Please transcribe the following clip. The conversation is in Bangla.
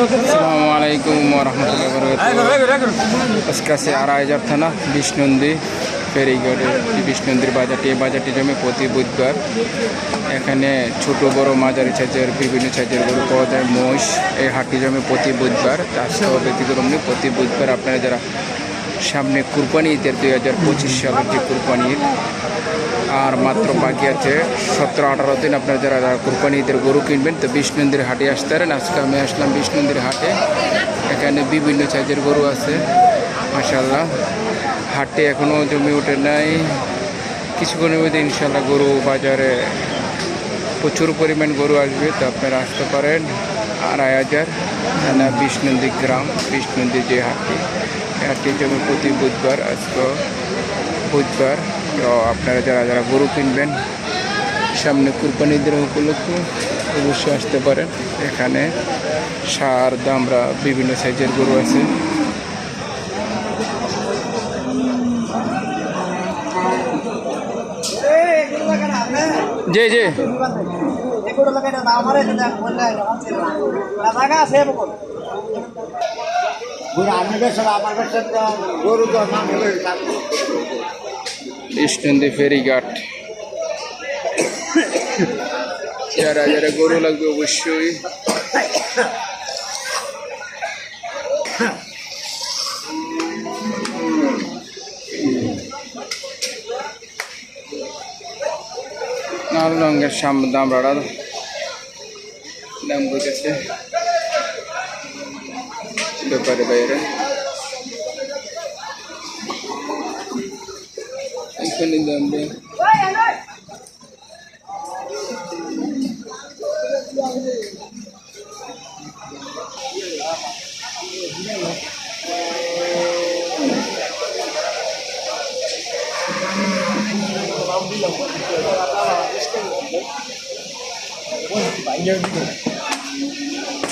আসসালামু আলাইকুম রহমতুল্লাহ আজকে আছে আড়াইজার থানা বিষ্ণুন্দী ফেরিগড়ের বিষ্ণুন্দীর বাজারটি এই বাজারটি জমে প্রতি বুধবার এখানে ছোট বড় মাঝারি সাইজের বিভিন্ন সাইজের গরু পাওয়া যায় মোষ এই হাটটি জমে প্রতি বুধবার তার ব্যতিক্রম নেই প্রতি বুধবার আপনারা যারা সামনে কুরবানি ঈদের দুই হাজার পঁচিশ সালের যে কুরবানি ঈদ, আর মাত্র বাকি আছে সতেরো আঠারো দিন আপনারা যারা কুরবানি ঈদের গরু কিনবেন, তো বিষ্ণন্দির হাটে আসতে পারেন। আজকে আমি আসলাম বিষ্ণন্দির হাটে। এখানে বিভিন্ন সাইজের গরু আছে মাসাল্লাহ হাটে এখনও জমি ওঠে নাই। কিছুক্ষণের মধ্যে ইনশাল্লাহ গরু বাজারে প্রচুর পরিমাণ গরু আসবে, তো আপনারা আসতে পারেন। আড়াই হাজার, থানা বিষ্ণন্দি গ্রাম বিষ্ণন্দি যে হাটটি হাটটি জমি প্রতি বুধবার, আজকে বুধবার, তো আপনারা যারা যারা গরু কিনবেন, সামনে কুরবানিদের উপলক্ষে অবশ্যই আসতে পারেন। এখানে সার, দামরা, বিভিন্ন সাইজের গরু আছে। জি জি। ইস্টন্দি ফেরিঘাট যারা যারা গরু লাগবে অবশ্যই লাল রঙের সাম দামড়াটা দাম বইতেছে ব্যাপারে বাইরে এখানে দাম